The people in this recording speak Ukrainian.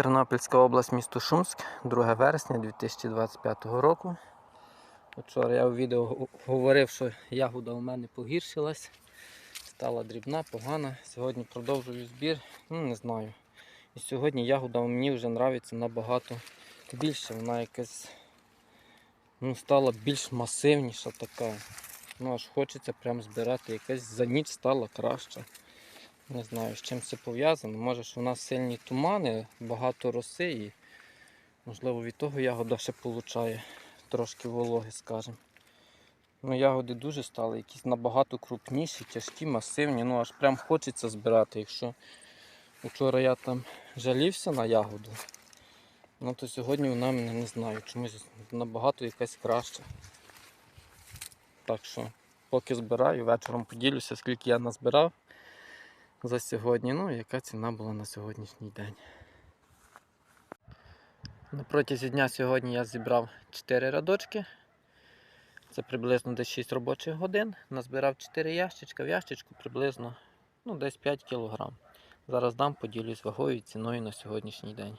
Тернопільська область, місто Шумськ, 2 вересня 2025 року. Вчора я у відео говорив, що ягода у мене погіршилась, стала дрібна, погана. Сьогодні продовжую збір, ну не знаю. І сьогодні ягода мені вже нравиться набагато більше. Вона якась ну, стала більш масивніша така. Ну аж хочеться прям збирати. Якась за ніч стала краща. Не знаю, з чим це пов'язано. Може, що у нас сильні тумани, багато роси і, можливо, від того ягода ще получає трошки вологи, скажімо. Ну, ягоди дуже стали якісь набагато крупніші, тяжкі, масивні. Ну, аж прям хочеться збирати. Якщо вчора я там жалівся на ягоду, ну то сьогодні вона мене не знаю, чомусь набагато якась краща. Так що, поки збираю, вечором поділюся, скільки я назбирав за сьогодні. Ну і яка ціна була на сьогоднішній день. На протязі дня сьогодні я зібрав 4 рядочки. Це приблизно десь 6 робочих годин. Назбирав 4 ящичка, в ящичку приблизно ну, десь 5 кг. Зараз дам, поділюсь вагою і ціною на сьогоднішній день.